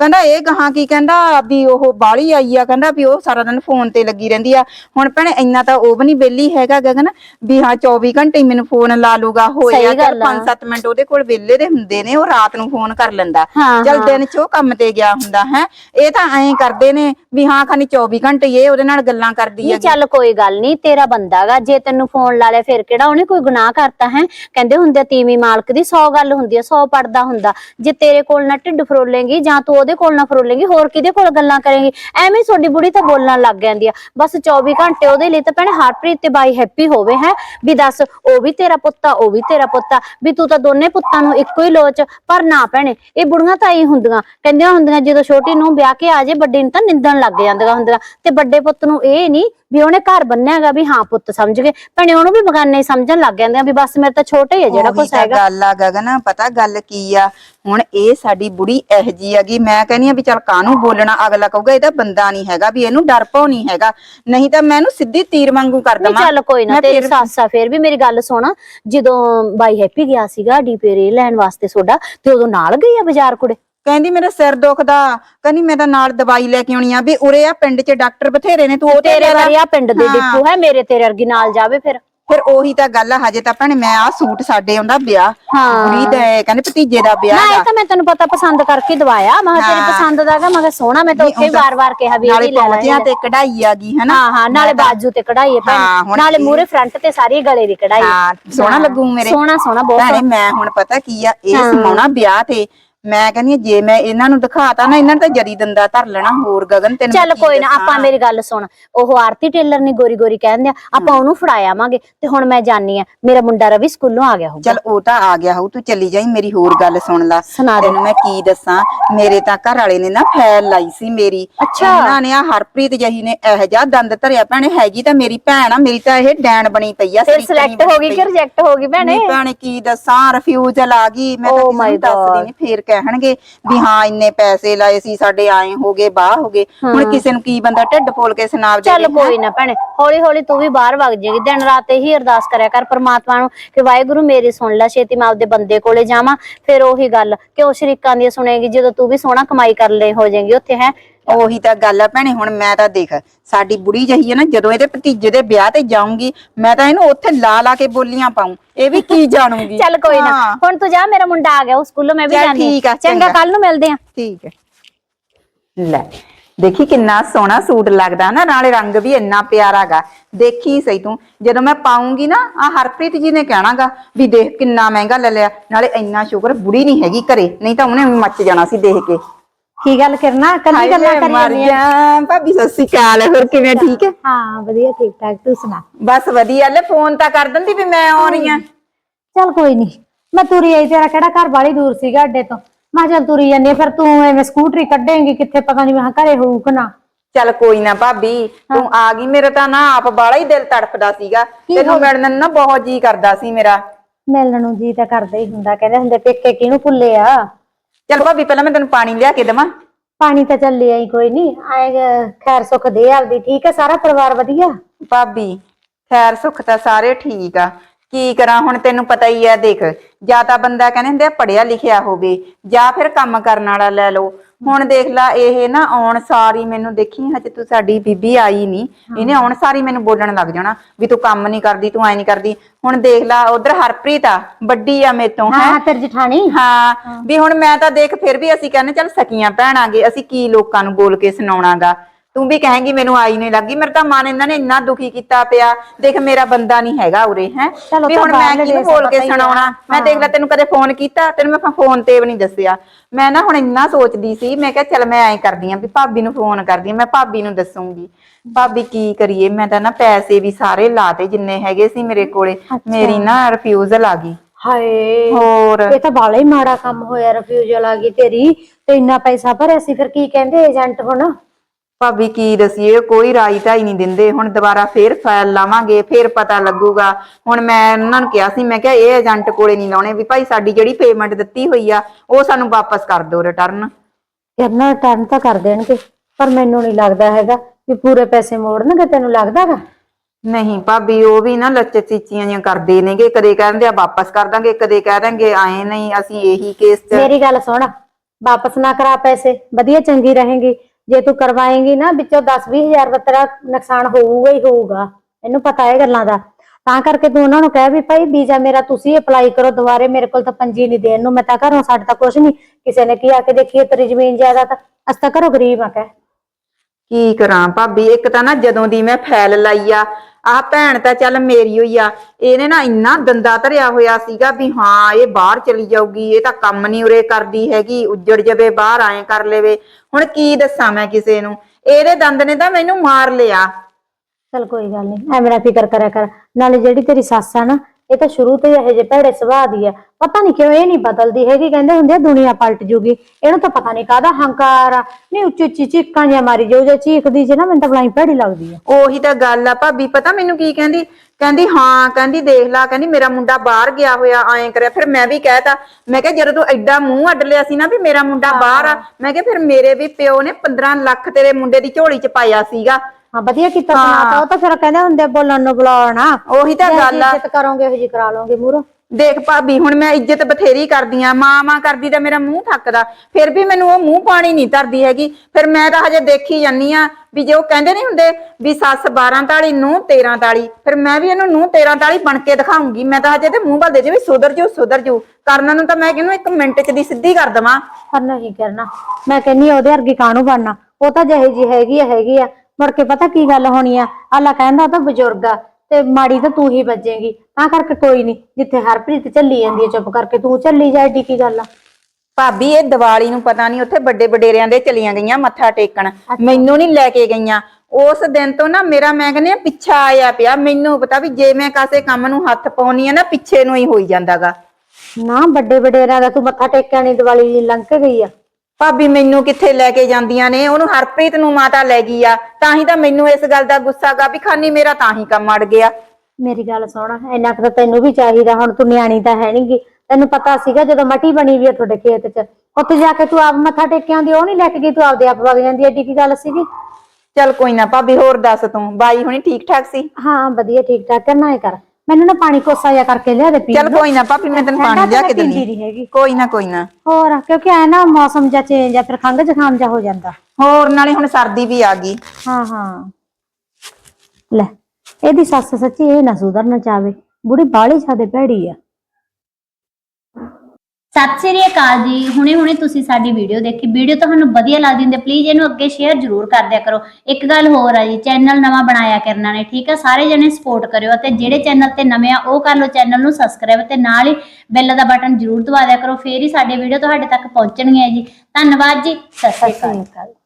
ਕਹਿੰਦਾ ਇਹ ਗਾਹਾਂ ਕੀ ਕਹਿੰਦਾ ਵੀ ਉਹ ਬਾਲੀ ਆਈ ਆ ਕਹਿੰਦਾ ਵੀ ਉਹ ਸਾਰਾ ਦਿਨ ਫੋਨ ਤੇ ਲੱਗੀ ਰਹਿੰਦੀ ਆ। ਹੁਣ ਭੈਣੇ ਇੰਨਾ ਤਾਂ ਉਹ ਵੀ ਨਹੀਂ ਬੇਲੀ ਹੈਗਾ ਗਗਨ ਵੀ ਹਾਂ 24 ਘੰਟੇ ਹੀ ਮੈਨੂੰ ਫੋਨ ਲਾ ਲੂਗਾ ਹੋਇਆ ਚੱਲ ਗੱਲ ਆ। 5-7 ਮਿੰਟ ਉਹਦੇ ਕੋਲ ਵਿਹਲੇ ਦੇ ਹੁੰਦੇ ਨੇ ਉਹ ਰਾਤ ਨੂੰ ਫੋਨ ਕਰ ਲੈਂਦਾ। ਚੱਲ। ਦਿਨ 'ਚ ਉਹ ਕੰਮ ਤੇ ਗਿਆ ਹੁੰਦਾ ਹੈ। ਇਹ ਤਾਂ ਐਂ ਕਰਦੇ ਨੇ ਵੀ ਹਾਂ ਖਾਨੀ 24 ਘੰਟੇ ਇਹ ਉਹਦੇ ਨਾਲ ਗੱਲਾਂ ਕਰਦੀ ਆ ਚੱਲ ਕੋਈ ਗੱਲ ਨਹੀਂ ਤੇਰਾ ਬੰਦਾਗਾ ਜੇ ਤੈਨੂੰ ਫੋਨ ਲਾ ਲਿਆ ਫਿਰ ਕਿਹੜਾ ਉਹਨੇ ਕੋਈ ਗੁਨਾਹ ਕਰਤਾ ਹੈ। ਕਹਿੰਦੇ ਹੁੰਦੇ ਤੀਵੀਂ ਮਾਲਕ ਦੀ 100 ਗੱਲ ਹੁੰਦੀ ਆ 100 ਪੜਦਾ ਹੁੰਦਾ। ਜੇ ਤੇਰੇ ਕੋਲ ਨਾ ਢਿੱਡ ਫਰੋਲੇਂਗੀ ਜਾਂ ਤੂੰ ਉਹਦੇ ਕੋਲ ਨਾ ਫਰੋਲੇਂਗੀ, ਹੋਰ ਕਿਹਦੇ ਕੋਲ ਗੱਲਾਂ ਕਰੇਂਗੀ? ਐਵੇਂ ਤੁਹਾਡੀ ਬੁੜੀ ਤਾਂ ਬੋਲਣ ਲੱਗ ਜਾਂਦੀ ਆ। ਬਸ 24 ਘੰਟੇ ਉਹਦੇ ਲਈ ਤਾਂ ਭੈਣੇ ਹਰਪ੍ਰੀਤ ਤੇ ਬਾਈ ਹੈਪੀ ਹੋਵੇ, ਹੈ? ਵੀ ਦੱਸ, ਉਹ ਵੀ ਤੇਰਾ ਪੁੱਤਾ ਉਹ ਵੀ ਤੇਰਾ ਪੁੱਤਾ ਵੀ ਤੂੰ ਤਾਂ ਦੋਨੇ ਪੁੱਤਾਂ ਨੂੰ ਇੱਕੋ ਹੀ ਲੋਚ, ਪਰ ਨਾ ਭੈਣੇ, ਇਹ ਬੁੜੀਆਂ ਤਾਂ ਹੀ ਹੁੰਦੀਆਂ। ਕਹਿੰਦੀਆਂ ਹੁੰਦੀਆਂ ਜਦੋਂ ਛੋਟੀ ਨੂੰ ਵਿਆਹ ਕੇ ਆ ਜੇ, ਵੱਡੀ ਨੂੰ ਤਾਂ ਨਿੰਦਣ ਲੱਗ ਜਾਂਦੀਆਂ ਹੁੰਦੀਆਂ। ਤੇ ਵੱਡੇ ਪੁੱਤ ਨੂੰ ਇਹ ਨਹੀਂ ਵੀ ਉਹਨੇ ਘਰ ਬੰਨਿਆਗਾ ਵੀ ਹਾਂ ਪੁੱਤ ਸਮਝ ਗਏ। ਭੈਣੇ ਉਹਨੂੰ ਵੀ ਬਗਾਨੇ ਸਮਝਣ ਲੱਗ ਜਾਂਦੇ ਆ ਵੀ ਬਸ ਮੇਰੇ ਤਾਂ ਛੋਟਾ ਹੀ ਹੈ ਜਿਹੜਾ ਕੁਛ ਹੈਗਾ। ਗੱਲ ਆ ਗਗਨ ਪਤਾ ਗੱਲ ਕੀ ਆ? ਹੁਣ ਇਹ ਸਾਡੀ ਬੁੜੀ ਇਹ ਜੀ ਹੈਗੀ ਮੈਂ ਕਹਿੰਦੀ ਆ ਵੀ ਚੱਲ ਕਾਹਨੂੰ ਬੋਲਣਾ? ਅਗਲਾ ਕਹੂਗਾ ਇਹ ਤਾਂ ਬੰਦਾ ਨਹੀਂ ਹੈਗਾ ਵੀ ਇਹਨੂੰ ਡਰ ਪਾਉ ਨਹੀਂ ਹੈਗਾ। ਨਹੀਂ ਤਾਂ ਮੈਂ ਇਹਨੂੰ ਸਿੱਧੀ ਤੀਰ ਵਾਂਗੂ ਕਰ ਦਵਾਂ। ਚੱਲ ਕੋਈ ਨਾ ਤੇਰੀ ਸੱਸ ਫੇਰ ਵੀ ਮੇਰੀ ਗੱਲ ਸੁਣ। ਜਦੋਂ ਬਾਈ ਹੈਪੀ ਗਿਆ ਸੀਗਾ ਡੀਪੀ ਰੇ ਲੈਣ ਵਾਸਤੇ ਸੋਡਾ ਤੇ ਉਦੋਂ ਨਾਲ ਗਈ ਆ ਬਾਜ਼ਾਰ ਕੁੜੇ? ਕਹਿੰਦੀ ਮੇਰਾ ਸਿਰ ਦੁਖਦਾ ਕਹਿੰਦੀ ਮੈਂ ਤਾਂ ਨਾਲ ਦਵਾਈ ਲੈ ਕੇ ਆਉਣੀ ਆ ਵੀ ਉਰੇ ਆ ਪਿੰਡ 'ਚ ਡਾਕਟਰ ਬਥੇਰੇ ਨੇ ਤੂੰ ਉਹ ਤੇਰੇ। ਵਾਰੀ ਆ ਪਿੰਡ ਦੇ। ਡਿਪੂ ਹੈ ਮੇਰੇ ਤੇਰੇ ਵਰਗੀ ਨਾਲ ਜਾਵੇ ਫਿਰ ਫਿਰ ਉਹੀ ਤਾਂ ਗੱਲ ਆ ਹਜੇ ਤਾਂ ਭੈਣੇ ਮੈਂ ਆ ਸੂਟ ਸਾਡੇ ਆਉਂਦਾ ਵਿਆਹ। ਬੁੜੀ ਦਾ ਕਹਿੰਦੇ ਭਤੀਜੇ ਦਾ ਵਿਆਹ ਨਾ ਇਹ ਤਾਂ ਮੈਂ ਤੈਨੂੰ ਪਤਾ ਪਸੰਦ ਕਰਕੇ ਦਵਾਇਆ ਮੈਂ ਕਿਹਾ ਤੇਰੀ ਹਾਂ। ਪਸੰਦ ਦਾਗਾ ਮੈਂ ਕਿਹਾ ਸੋਹਣਾ ਮੈਂ ਤਾਂ ਉੱਥੇ ਹੀ ਵਾਰ-ਵਾਰ ਕਿਹਾ ਵੀ ਇਹ ਨਾਲੇ ਵੀ ਲੈ ਲੈ ਪੌਂਚਿਆਂ ਤੇ ਕਢਾਈ ਆ ਗਈ ਹਨਾ ਹਾਂ ਹਾਂ ਨਾਲੇ ਮੈਂ ਬਾਜੂ ਤੇ ਕਢਾਈ ਹੈ ਹਾਂ, ਭੈਣ ਹੁਣ ਨਾਲੇ ਮੂਰੇ ਫਰੰਟ ਤੇ ਸਾਰੀ ਗਲੇ ਦੀ ਕਢਾਈ ਹਾਂ ਸੋਹਣਾ ਲੱਗੂ ਮੇਰੇ ਸੋਹਣਾ ਸੋਹਣਾ ਬਹੁਤ ਭੈਣੇ। ਮੈਂ ਹੁਣ ਪਤਾ ਕੀ ਆ ਇਹ। ਸਮਾਉਣਾ ਵਿਆਹ ਤੇ ਮੈਂ ਕਹਿੰਦੀ ਹਾਂ, ਜੇ ਮੈਂ ਇਹਨਾਂ ਨੂੰ ਦਿਖਾਤਾ ਨਾ ਇਹਨਾਂ ਨੇ ਤਾਂ ਜਰੀ ਦੰਦਾ ਧਰ ਲੈਣਾ ਹੋਰ ਗਗਨ ਤੈਨੂੰ ਚੱਲ ਮੈਂ ਕੀ ਕੋਈ ਨਾ ਦੱਸਾਂ। ਆਪਾਂ ਮੇਰੀ ਗੱਲ ਸੁਣ ਉਹ ਆਰਤੀ ਟੇਲਰ ਨੇ ਗੋਰੀ ਗੋਰੀ ਕਹਿੰਦੇ ਆ ਆਪਾਂ ਉਹਨੂੰ ਫੜਾਇਆਵਾਂਗੇ ਤੇ ਹੁਣ ਮੈਂ ਜਾਣੀ ਆ ਮੇਰਾ ਮੁੰਡਾ ਰਵੀ ਸਕੂਲੋਂ ਆ ਗਿਆ ਹੋਊਗਾ ਚੱਲ ਉਹ ਤਾਂ ਆ ਗਿਆ ਹੋਊ ਤੂੰ ਚੱਲੀ ਜਾਈ ਮੇਰੀ ਹੋਰ ਗੱਲ ਸੁਣ ਲੈ ਸੁਣਾ ਦੇ। ਤੈਨੂੰ ਮੈਂ ਕੀ ਦੱਸਾਂ ਮੇਰੇ ਤਾਂ ਘਰ ਵਾਲੇ ਨੇ ਨਾ ਫੈਲ ਲਾਈ ਸੀ ਮੇਰੀ ਅੱਛਾ। ਉਹਨਾਂ ਨੇ ਆ ਹਰਪ੍ਰੀਤ ਜਹੀ ਨੇ ਇਹ ਜਿਹਾ ਦੰਦ ਧਰਿਆ ਭੈਣੇ ਹੈਗੀ ਤਾਂ ਮੇਰੀ ਭੈਣ ਆ ਮੇਰੀ ਤਾਂ ਇਹ ਡੈਣ ਬਣੀ ਪਈ ਆ ਫਿਰ ਸਰੀਕਣੀ ਸਿਲੈਕਟ ਬਣੀ ਹੋ ਗਈ ਕਿ। ਰਿਜੈਕਟ ਹੋ ਗਈ ਭੈਣੇ ਨਹੀਂ ਭੈਣੇ ਕੀ ਦੱਸਾਂ ਰਿਫਿਊਜ਼ਲ ਆ ਗਈ ਮੈਂ ਤਾਂ Oh ਕਿਸੇ ਨੂੰ ਦੱਸਦੀ God. ਨਹੀਂ ਫੇਰ ਕਹਿਣਗੇ ਵੀ ਹਾਂ ਇੰਨੇ ਪੈਸੇ ਲਾਏ ਸੀ ਸਾਡੇ ਆਏ ਹੋਗੇ ਬਾਹ ਹੋਗੇ ਹੁਣ ਕਿਸੇ ਨੂੰ ਕੀ ਬੰਦਾ ਢਿੱਡ ਫੋਲ ਕੇ ਸੁਣਾਵ ਦੇ ਚੱਲ ਕੋਈ ਨਾ ਭੈਣੇ ਹੌਲੀ ਹੌਲੀ ਤੂੰ ਵੀ ਬਾਹਰ ਵਗ ਜਾਏਗੀ ਦਿਨ ਰਾਤ ਇਹੀ ਅਰਦਾਸ ਕਰਿਆ ਕਰ ਪ੍ਰਮਾਤਮਾ ਨੂੰ ਕਿ ਵਾਹਿਗੁਰੂ ਮੇਰੀ ਸੁਣ ਲੈ ਛੇਤੀ ਮੈਂ ਆਪਦੇ ਬੰਦੇ ਕੋਲੇ ਜਾਵਾਂ। ਫਿਰ ਉਹੀ ਗੱਲ ਕਿ ਉਹ ਸ਼ਰੀਕਾਂ ਦੀ ਸੁਣੇਗੀ ਜਦੋਂ ਤੂੰ ਵੀ ਸੋਹਣਾ ਕਮਾਈ ਕਰ ਲੈ ਹੋ ਜਾਏਗੀ ਉੱਥੇ ਹੈ? ਉਹੀ ਤਾਂ ਗੱਲ ਆ ਭੈਣੇ ਹੁਣ ਮੈਂ ਤਾਂ ਦੇਖ ਸਾਡੀ ਬੁੜੀ ਜਹੀ ਹੈ ਨਾ ਜਦੋਂ ਇਹਦੇ ਭਤੀਜੇ ਦੇ ਵਿਆਹ ਤੇ ਜਾਊਂਗੀ ਮੈਂ ਤਾਂ ਇਹਨੂੰ ਉੱਥੇ ਲਾ ਲਾ ਕੇ ਬੋਲੀਆਂ ਪਾਉਂ ਇਹ ਵੀ ਕੀ ਜਾਣੂਗੀ? ਚੱਲ ਕੋਈ ਨਾ ਹਾਂ, ਹੁਣ ਤੂੰ ਜਾ ਮੇਰਾ ਮੁੰਡਾ ਆ ਗਿਆ ਉਹ ਸਕੂਲੋਂ ਮੈਂ ਵੀ ਚੱਲ ਜਾਂਦੀ ਠੀਕ ਆ, ਚੰਗਾ ਚੰਗਾ। ਕੱਲ ਨੂੰ ਮਿਲਦੇ ਆ ਠੀਕ ਹੈ। ਲੈ ਦੇਖੀ ਕਿੰਨਾ ਸੋਹਣਾ ਸੂਟ ਲੱਗਦਾ ਨਾ ਨਾਲੇ ਰੰਗ ਵੀ ਇੰਨਾ ਪਿਆਰਾਗਾ ਦੇਖੀ ਸਹੀ ਤੂੰ ਜਦੋਂ ਮੈਂ ਪਾਉਂਗੀ ਨਾ ਆ ਹਰਪ੍ਰੀਤ ਜੀ ਨੇ ਕਹਿਣਾਗਾ ਵੀ ਦੇਖ ਕਿੰਨਾ ਮਹਿੰਗਾ ਲੈ ਲਿਆ ਨਾਲੇ ਇੰਨਾ ਸ਼ੁਕਰ ਬੁੜੀ ਨਹੀਂ ਹੈਗੀ ਘਰੇ ਨਹੀਂ ਤਾਂ ਉਹਨੇ ਵੀ ਮੱਚ ਜਾਣਾ ਸੀ ਦੇਖ ਕੇ। ਕੀ ਗੱਲ ਕਰਨਾ? ਹਾਏ ਮੈਂ ਮਰ ਜਾ ਭਾਬੀ ਸਤਿ ਸ਼੍ਰੀ ਅਕਾਲ। ਹੋਰ ਕਿਵੇਂ ਠੀਕ ਹੈ? ਹਾਂ ਵਧੀਆ ਠੀਕ ਠਾਕ। ਤੂੰ ਸੁਣਾ? ਬਸ ਵਧੀਆ। ਲੈ ਫੋਨ ਤਾਂ ਕਰ ਦਿੰਦੀ ਵੀ ਮੈਂ ਆ ਰਹੀ ਆ। ਚੱਲ ਕੋਈ ਨਹੀਂ। ਮੈਂ ਤੁਰੀ ਆਈ ਤੇਰਾ ਕਿਹੜਾ ਘਰ ਬਾਲੀ ਦੂਰ ਸੀਗਾ ਅੱਡੇ ਤੋਂ। ਮੈਂ ਕਿਹਾ ਚੱਲ ਤੁਰੀ ਜਾਂਦੀ ਆ, ਫਿਰ ਤੂੰ ਐਵੇਂ ਸਕੂਟਰੀ ਕੱਢੇਂਗੀ ਕਿੱਥੇ ਪਤਾ ਨਹੀਂ ਮੈਂ ਘਰੇ ਹੋਊ ਕਿ ਨਾ। ਚੱਲ ਕੋਈ ਨਾ ਭਾਬੀ ਤੂੰ ਆ ਗਈ। ਮੇਰਾ ਤਾਂ ਨਾ ਆਪ ਬਾਲਾ ਹੀ ਦਿਲ ਤੜਫਦਾ ਸੀਗਾ। ਤੈਨੂੰ ਮਿਲਣ ਨੂੰ ਨਾ ਬਹੁਤ ਜੀ ਕਰਦਾ ਸੀ ਮੇਰਾ। ਮਿਲਣ ਨੂੰ ਜੀ ਤਾਂ ਕਰਦਾ ਹੀ ਹੁੰਦਾ। ਕਹਿੰਦੇ ਹੁੰਦੇ ਪੇਕੇ ਕਿਹਨੂੰ ਭੁੱਲੇ ਆ? ਚੱਲ ਭਾਬੀ ਪਹਿਲਾਂ ਮੈਂ ਤੈਨੂੰ ਪਾਣੀ ਲਿਆ ਕੇ ਦੇਵਾਂ। ਪਾਣੀ ਤਾਂ ਚੱਲੇ ਆਈ ਕੋਈ ਨਹੀਂ ਆਏ ਖੈਰ ਸੁੱਖ ਦੇ ਆਪਦੀ ਠੀਕ ਆ ਸਾਰਾ ਪਰਿਵਾਰ ਵਧੀਆ? ਭਾਬੀ ਖੈਰ ਸੁੱਖ ਤਾਂ ਸਾਰੇ ਠੀਕ ਆ। ਕੀ ਕਰਾਂ ਹੁਣ ਤੈਨੂੰ ਪਤਾ ਹੀ ਆ ਦੇਖ ਜਾਂ ਤਾਂ ਬੰਦਾ ਕਹਿੰਦੇ ਹੁੰਦੇ ਆ ਪੜਿਆ ਲਿਖਿਆ ਹੋਵੇ ਜਾਂ ਫਿਰ ਕੰਮ ਕਰਨ ਵਾਲਾ ਲੈ ਲਓ। ਹੁਣ ਦੇਖ ਲੈ ਇਹ ਨਾ ਆਉਣ ਸਾਰੀ ਮੈਨੂੰ ਦੇਖੀ ਹਜੇ ਤੂੰ ਸਾਡੀ ਬੀਬੀ ਆਈ ਨਹੀਂ ਇਹਨੇ ਆਉਣ ਸਾਰੀ ਮੈਨੂੰ ਬੋਲਣ ਲੱਗ ਜਾਣਾ ਵੀ ਤੂੰ ਕੰਮ ਨਹੀਂ ਕਰਦੀ ਤੂੰ ਐ ਨਹੀਂ ਕਰਦੀ। ਹੁਣ ਦੇਖ ਲੈ ਉਧਰ ਹਰਪ੍ਰੀਤ ਆ ਵੱਡੀ ਆ ਮੇਰੇ ਤੋਂ ਹਾਂ ਤੇਰੀ ਜਠਾਣੀ। ਹਾਂ ਵੀ ਹੁਣ ਮੈਂ ਤਾਂ ਦੇਖ ਫਿਰ ਵੀ ਅਸੀਂ ਕਹਿੰਦੇ ਚੱਲ ਸਕੀਆਂ ਭੈਣਾਂਗੇ ਅਸੀਂ ਕੀ ਲੋਕਾਂ ਨੂੰ ਬੋਲ ਕੇ ਸੁਣਾਉਣਾਗਾ। ਤੂੰ ਵੀ ਕਹੇਂਗੀ ਮੈਨੂੰ ਆਈ ਨਹੀਂ ਲੱਗੀ ਮੇਰੇ ਤਾਂ ਮਨ ਇਹਨਾਂ ਨੇ ਇੰਨਾ ਦੁਖੀ ਕੀਤਾ ਪਿਆ। ਦੇਖ ਮੇਰਾ ਬੰਦਾ ਨਹੀਂ ਹੈਗਾ ਉਰੇ ਹੈ? ਵੀ ਹੁਣ ਮੈਂ ਕਿਹਨੂੰ ਬੋਲ ਕੇ। ਸੁਣਾਉਣਾ? ਮੈਂ ਦੇਖ ਲੈ ਤੈਨੂੰ ਕਦੇ ਫੋਨ ਕੀਤਾ? ਤੈਨੂੰ ਮੈਂ ਫੋਨ ਤੇ ਵੀ ਨਹੀਂ ਦੱਸਿਆ। ਮੈਂ ਨਾ ਹੁਣ ਇੰਨਾ ਸੋਚਦੀ ਸੀ ਮੈਂ ਕਿਹਾ ਚੱਲ ਮੈਂ ਐਂ ਕਰਦੀ ਆਂ ਵੀ ਭਾਬੀ ਨੂੰ ਫੋਨ ਕਰਦੀ ਆਂ ਮੈਂ ਭਾਬੀ ਨੂੰ ਦੱਸੂਗੀ। ਭਾਬੀ ਕੀ ਕਰੀਏ? ਮੈਂ ਤਾਂ ਨਾ ਪੈਸੇ ਵੀ ਸਾਰੇ ਲਾਤੇ ਜਿੰਨੇ ਹੈਗੇ ਸੀ ਮੇਰੇ ਕੋਲੇ। ਮੇਰੀ ਨਾ ਰਿਫਿਊਜ਼ਲ ਆ ਗਈ। ਹਾਏ। ਹੋਰ? ਇਹ ਤਾਂ ਬਾਲਾ ਹੀ ਮਾੜਾ ਕੰਮ ਹੋਇਆ ਰਿਫਿਊਜ਼ਲ ਆ ਗਈ ਤੇਰੀ। ਤੇ ਇੰਨਾ ਪੈਸਾ ਭਰਿਆ ਸੀ ਫਿਰ ਕੀ ਕਹਿੰਦੇ ਏਜੰਟ ਹੁਣ? ਭਾਬੀ ਕੀ ਦਸੀਏ ਕੋਈ ਰਾਈ ਢਾਈ ਨਹੀਂ ਦਿੰਦੇ। ਹੁਣ ਦੁਬਾਰਾ ਫੇਰ ਫਾਈਲ ਲਾਵਾਂਗੇ ਫੇਰ ਪਤਾ ਲੱਗੂਗਾ। ਹੁਣ ਮੈਂ ਉਹਨਾਂ ਨੂੰ ਕਿਹਾ ਸੀ ਮੈਂ ਕਿਹਾ ਇਹ ਏਜੰਟ ਕੋਲੇ ਨਹੀਂ ਲਾਉਣੇ ਵੀ ਭਾਈ ਸਾਡੀ ਜਿਹੜੀ ਪੇਮੈਂਟ ਦਿੱਤੀ ਹੋਈ ਆ ਉਹ ਸਾਨੂੰ ਵਾਪਸ ਕਰ ਦਿਓ ਰਿਟਰਨ ਕਰਨਾ ਰਿਟਰਨ ਤਾਂ ਕਰ ਦੇਣਗੇ ਪਰ ਮੈਨੂੰ ਨਹੀਂ ਲੱਗਦਾ ਹੈਗਾ ਵੀ ਪੂਰੇ ਪੈਸੇ ਮੋੜਨਗੇ ਤੈਨੂੰ ਲੱਗਦਾਗਾ ਨਹੀਂ ਭਾਬੀ ਉਹ ਵੀ ਨਾ ਲੱਚ ਚੀਚੀਆਂ ਜਿਹੀਆਂ ਕਰਦੇ ਨੇਗੇ। ਕਦੇ ਕਹਿੰਦੇ ਆ ਵਾਪਸ ਕਰ ਦਾਂਗੇ ਕਦੇ ਕਹਿ ਦਾਂਗੇ ਆਏ ਨਹੀਂ ਅਸੀਂ ਇਹੀ ਕੇਸ ਚ ਮੇਰੀ ਗੱਲ ਸੁਣ ਵਾਪਸ ਨਾ ਕਰਾ ਪੈਸੇ ਵਧੀਆ ਚੰਗੀ ਰਹੇਗੀ। ਜੇ ਤੂੰ ਕਰਵਾਏਂਗੀ ਨਾ ਵਿੱਚੋਂ 10 ਹਜ਼ਾਰ ਦਾ ਤੇਰਾ ਨੁਕਸਾਨ ਹੋਊਗਾ ਹੀ ਹੋਊਗਾ, ਇਹਨੂੰ ਪਤਾ ਹੈ ਗੱਲਾਂ ਦਾ। ਤਾਂ ਕਰਕੇ ਤੂੰ ਉਹਨਾਂ ਨੂੰ ਕਹਿ ਵੀ ਭਾਈ ਵੀਜ਼ਾ ਮੇਰਾ ਤੁਸੀਂ ਅਪਲਾਈ ਕਰੋ ਦੁਬਾਰੇ, ਮੇਰੇ ਕੋਲ ਤਾਂ ਪੰਜੀ ਨਹੀਂ ਦੇਣ ਨੂੰ, ਮੈਂ ਤਾਂ ਘਰੋਂ ਸਾਡੇ ਤਾਂ ਕੁਝ ਨਹੀਂ। ਕਿਸੇ ਨੇ ਕੀ ਆ ਕੇ ਦੇਖੀਏ ਤੇਰੀ ਜ਼ਮੀਨ ਜਾਇਦਾਦ, ਅਸੀਂ ਤਾਂ ਘਰੋਂ ਗਰੀਬ ਆ, ਕਹਿ। ਕੀ ਕਰਾਂ ਭਾਬੀ? ਇੱਕ ਤਾਂ ਨਾ ਜਦੋਂ ਦੀ ਮੈਂ ਫੈਲ ਲਾਈ ਆ, ਆਹ ਭੈਣ ਤਾਂ ਚੱਲ ਮੇਰੀ ਹੋਈ ਆ। ਇਹਨੇ ਨਾ ਇੰਨਾ ਦੰਦਾ ਧਰਿਆ ਹੋਇਆ ਸੀਗਾ ਵੀ ਹਾਂ, ਇਹ ਬਾਹਰ ਚਲੀ ਜਾਊਗੀ, ਇਹ ਤਾਂ ਕੰਮ ਨਹੀਂ ਉਰੇ ਕਰਦੀ ਹੈਗੀ, ਉੱਜੜ ਜਾਵੇ, ਬਾਹਰ ਆਏ ਕਰ ਲਵੇ। ਹੁਣ ਕੀ ਦੱਸਾਂ ਮੈਂ ਕਿਸੇ ਨੂੰ? ਇਹਦੇ ਦੰਦ ਨੇ ਤਾਂ ਮੈਨੂੰ ਮਾਰ ਲਿਆ। ਚਲ ਕੋਈ ਗੱਲ ਨਹੀਂ ਐਵੇਂ ਮੇਰਾ ਫਿਕਰ ਕਰਿਆ ਕਰ। ਨਾਲੇ ਜਿਹੜੀ ਤੇਰੀ ਸੱਸ ਆ ਨਾ ਇਹ ਤਾਂ ਸ਼ੁਰੂ ਤੋਂ ਹੀ ਇਹੋ ਜਿਹੇ ਭੈੜੇ ਸੁਭਾਅ ਦੀ ਆ ਪਤਾ ਨਹੀਂ ਕਿਉਂ ਇਹ ਨਹੀਂ ਬਦਲਦੀ ਹੈਗੀ ਕਹਿੰਦੇ ਹੁੰਦੇ ਆ ਦੁਨੀਆ ਪਲਟ ਜੂਗੀ। ਇਹਨੂੰ ਤਾਂ ਪਤਾ ਨਹੀਂ ਕਾਹਦਾ ਹੰਕਾਰ ਆ। ਨਹੀਂ ਉੱਚੀ ਉੱਚੀ ਚੀਕਾਂ ਜਿਹਾ ਮਾਰੀ ਜਾਊ ਜੇ ਚੀਖਦੀ ਜੇ ਨਾ ਮੈਨੂੰ ਤਾਂ ਬਲਾਈ ਭੈੜੀ ਲੱਗਦੀ ਆ। ਉਹੀ ਤਾਂ ਗੱਲ ਆ ਭਾਬੀ ਪਤਾ ਮੈਨੂੰ ਕੀ ਕਹਿੰਦੀ? ਕਹਿੰਦੀ ਹਾਂ ਕਹਿੰਦੀ ਦੇਖ ਲਾ ਕਹਿੰਦੀ ਮੇਰਾ ਮੁੰਡਾ ਬਾਹਰ ਗਿਆ ਹੋਇਆ ਐਂ ਕਰਿਆ। ਫਿਰ ਮੈਂ ਵੀ ਕਹਿਤਾ ਮੈਂ ਕਿਹਾ ਜਦੋਂ ਤੂੰ ਐਡਾ ਮੂੰਹ ਅੱਡ ਲਿਆ ਸੀ ਨਾ ਵੀ ਮੇਰਾ ਮੁੰਡਾ ਬਾਹਰ ਆ ਮੈਂ ਕਿਹਾ ਫਿਰ ਮੇਰੇ ਵੀ ਪਿਓ ਨੇ 15 ਲੱਖ ਤੇਰੇ ਮੁੰਡੇ ਦੀ ਝੋਲੀ ਚ ਪਾਇਆ ਸੀਗਾ। ਹਾਂ ਵਧੀਆ ਕੀਤਾ ਸੁਣਾਤਾ ਉਹ ਤਾਂ ਫਿਰ ਕਹਿੰਦੇ ਹੁੰਦੇ ਬੋਲਣ ਨੂੰ ਬੁਲਾਉਣਾ ਉਹੀ ਤਾਂ ਗੱਲ ਆ। ਇੱਜ਼ਤ ਕਰੋਗੇ ਜੀ ਕਰਾ ਲਓਗੇ ਮੂਰੋ ਦੇਖ ਭਾਬੀ ਹੁਣ ਮੈਂ ਇੱਜ਼ਤ ਬਥੇਰੀ ਕਰਦੀ ਆ ਮਾਂ ਮਾਂ ਕਰਦੀ ਤਾਂ ਮੇਰਾ ਮੂੰਹ ਥੱਕਦਾ। ਫਿਰ ਵੀ ਮੈਨੂੰ ਉਹ ਮੂੰਹ ਪਾਣੀ ਨਹੀਂ ਧਰਦੀ ਹੈਗੀ। ਫਿਰ ਮੈਂ ਤਾਂ ਹਜੇ ਦੇਖੀ ਜਾਨੀ ਆ ਵੀ ਜੇ ਉਹ ਕਹਿੰਦੇ ਨਹੀਂ ਹੁੰਦੇ ਵੀ ਸੱਸ 12 ਤਾਲੀ ਨੂੰ 13 ਤਾਲੀ ਫਿਰ ਮੈਂ ਵੀ ਇਹਨੂੰ ਨੂੰ 13 ਤਾਲੀ ਬਣ ਕੇ ਦਿਖਾਉਂਗੀ। ਮੈਂ ਤਾਂ ਹਜੇ ਤੇ ਮੂੰਹ ਵੱਲ ਦੇ ਜੇ ਵੀ ਸੁਧਰ ਜੂ ਸੁਧਰ ਜੂ ਕਰਨ ਨੂੰ ਤਾਂ ਮੈਂ ਕਿਹਨੂੰ ਇੱਕ ਮਿੰਟ ਚ ਦੀ ਸਿੱਧੀ ਕਰ ਦਵਾਂ। ਪਰ ਨਹੀਂ ਕਰਨਾ। ਮੈਂ ਕਹਿੰਨੀ ਉਹਦੇ ਵਰਗੀ ਕਾਹਨੂੰ ਬਣਨਾ? ਉਹ ਤਾਂ ਜਿਹੇ ਜੀ ਹੈਗੀ ਆ ਹੈਗੀ ਆ। ਮੁੜ ਕੇ ਪਤਾ ਕੀ ਗੱਲ ਹੋਣੀ ਆ? ਅੱਲਾ ਕਹਿੰਦਾ ਉਹ ਤਾਂ ਬਜ਼ੁਰਗ ਆ ਤੇ ਮਾੜੀ ਤਾਂ ਤੂੰ ਹੀ ਵੱਜੇਗੀ। ਤਾਂ ਕਰਕੇ ਕੋਈ ਨਹੀਂ ਜਿੱਥੇ ਹਰਪ੍ਰੀਤ ਚੱਲੀ ਜਾਂਦੀ ਹੈ ਚੁੱਪ ਕਰਕੇ ਤੂੰ ਚੱਲੀ ਜਾ ਏਡੀ ਕੀ ਗੱਲ ਆ? ਭਾਬੀ ਇਹ ਦੀਵਾਲੀ ਨੂੰ ਪਤਾ ਨਹੀਂ ਉੱਥੇ ਵੱਡੇ ਵਡੇਰਿਆਂ ਦੇ ਚਲੀਆਂ ਗਈਆਂ ਮੱਥਾ ਟੇਕਣ। ਮੈਨੂੰ ਨਹੀਂ ਲੈ ਕੇ ਗਈਆਂ। ਉਸ ਦਿਨ ਤੋਂ ਨਾ ਮੇਰਾ ਮੈਂ ਕਹਿੰਦੀ ਆ ਪਿੱਛਾ ਆਇਆ ਪਿਆ। ਮੈਨੂੰ ਪਤਾ ਵੀ ਜੇ ਮੈਂ ਕਾਸੇ ਕੰਮ ਨੂੰ ਹੱਥ ਪਾਉਣੀ ਆ ਨਾ ਪਿੱਛੇ ਨੂੰ ਹੀ ਹੋਈ ਜਾਂਦਾਗਾ। ਨਾ ਵੱਡੇ ਵਡੇਰਿਆਂ ਦਾ ਤੂੰ ਮੱਥਾ ਟੇਕਿਆ ਨਹੀਂ ਦੀਵਾਲੀ ਲੰਘ ਕੇ ਗਈ ਆ। ਭਾਬੀ ਮੈਨੂੰ ਕਿੱਥੇ ਲੈ ਕੇ ਜਾਂਦੀਆਂ ਨੇ? ਉਹਨੂੰ ਹਰਪ੍ਰੀਤ ਨੂੰ ਮਾਤਾ ਲੈ ਗਈ ਆ। ਤਾਂ ਹੀ ਤਾਂ ਮੈਨੂੰ ਇਸ ਗੱਲ ਦਾ ਗੁੱਸਾ ਗਾ ਵੀ ਖਾਨੀ ਮੇਰਾ ਤਾਂ ਹੀ ਕੰਮ ਅੜ ਗਿਆ। ਮੇਰੀ ਗੱਲ ਸੁਣ ਇੰਨਾ ਕੁ ਤਾਂ ਤੈਨੂੰ ਵੀ ਚਾਹੀਦਾ ਹੁਣ ਤੂੰ ਨਿਆਣੀ ਤਾਂ ਹੈ ਨਹੀਂਗੀ ਤੈਨੂੰ ਪਤਾ ਸੀਗਾ ਜਦੋਂ ਮਟੀ ਬਣੀ ਵੀ ਆ ਤੁਹਾਡੇ ਖੇਤ 'ਚ। ਉੱਥੇ ਜਾ ਕੇ ਤੂੰ ਆਪ ਮੱਥਾ ਟੇਕਿਆ ਆਉਂਦੀ ਉਹ ਨਹੀਂ ਲੈ ਕੇ ਗਈ ਤੂੰ ਆਪਦੇ ਆਪ ਵਗ ਜਾਂਦੀ ਐਡੀ ਕੀ ਗੱਲ ਸੀਗੀ? ਚੱਲ ਕੋਈ ਨਾ ਭਾਬੀ ਹੋਰ ਦੱਸ ਤੂੰ। ਬਾਈ ਹੁਣੀ ਠੀਕ ਠਾਕ ਸੀ? ਹਾਂ ਵਧੀਆ ਠੀਕ ਠਾਕ ਕਰਨਾ ਹੈ ਕਰ। ਮੈਨੂੰ ਨਾ ਪਾਣੀ ਕੋਸਾ ਜਿਹਾ ਕਰਕੇ ਲਿਆ ਦੇ ਪੀ ਚੱਲ ਕੋਈ ਨਾ ਭਾਬੀ ਮੈਂ ਤੈਨੂੰ ਪਾਣੀ ਲਿਆ ਕੇ ਪੀਂਦੀ ਦਿੰਦੀ। ਨਹੀਂ ਹੈਗੀ। ਕੋਈ ਨਾ ਕੋਈ ਨਾ। ਹੋਰ ਕਿਉਂਕਿ ਐ ਨਾ ਮੌਸਮ ਜਾਂ ਚੇਂਜ ਆ ਫਿਰ ਖੰਘ ਜ਼ੁਕਾਮ ਜਾ ਹੋ ਜਾਂਦਾ। ਹੋਰ ਨਾਲੇ ਹੁਣ ਸਰਦੀ ਵੀ ਆ ਗਈ। ਹਾਂ ਹਾਂ। ਲੈ ਇਹਦੀ ਸੱਸ ਸੱਚੀ ਇਹ ਨਾ ਸੁਧਰਨਾ ਚਾਵੇ ਬੁੜੀ ਬਾਹਲੀ ਜ਼ਿਆਦੇ ਭੈੜੀ ਆ। ਸਤਿ ਸ੍ਰੀ ਅਕਾਲ ਜੀ। ਹੁਣੇ ਹੁਣੇ ਤੁਸੀਂ ਸਾਡੀ ਵੀਡੀਓ ਦੇਖੀ। ਵੀਡੀਓ ਤੁਹਾਨੂੰ ਵਧੀਆ ਲੱਗਦੀ ਹੁੰਦੀ ਪਲੀਜ਼ ਇਹਨੂੰ ਅੱਗੇ ਸ਼ੇਅਰ ਜ਼ਰੂਰ ਕਰ ਦਿਆ ਕਰੋ। ਇੱਕ ਗੱਲ ਹੋਰ ਆ ਜੀ ਚੈਨਲ ਨਵਾਂ ਬਣਾਇਆ ਕਰਨਾ ਨੇ, ਠੀਕ ਆ? ਸਾਰੇ ਜਣੇ ਸਪੋਰਟ ਕਰਿਓ ਅਤੇ ਜਿਹੜੇ ਚੈਨਲ ਤੇ ਨਵੇਂ ਆ, ਉਹ ਕਰ ਲਓ ਚੈਨਲ ਨੂੰ ਸਬਸਕ੍ਰਾਈਬ ਤੇ ਨਾਲ ਹੀ ਬੈਲ ਦਾ ਬਟਨ ਜ਼ਰੂਰ ਦਬਾ ਦਿਆ ਕਰੋ। ਫੇਰ ਹੀ ਸਾਡੇ ਵੀਡੀਓ ਤੁਹਾਡੇ ਤੱਕ ਪਹੁੰਚਣਗੀਆਂ ਜੀ। ਧੰਨਵਾਦ ਜੀ। ਸਤਿ ਸ੍ਰੀ ਅਕਾਲ।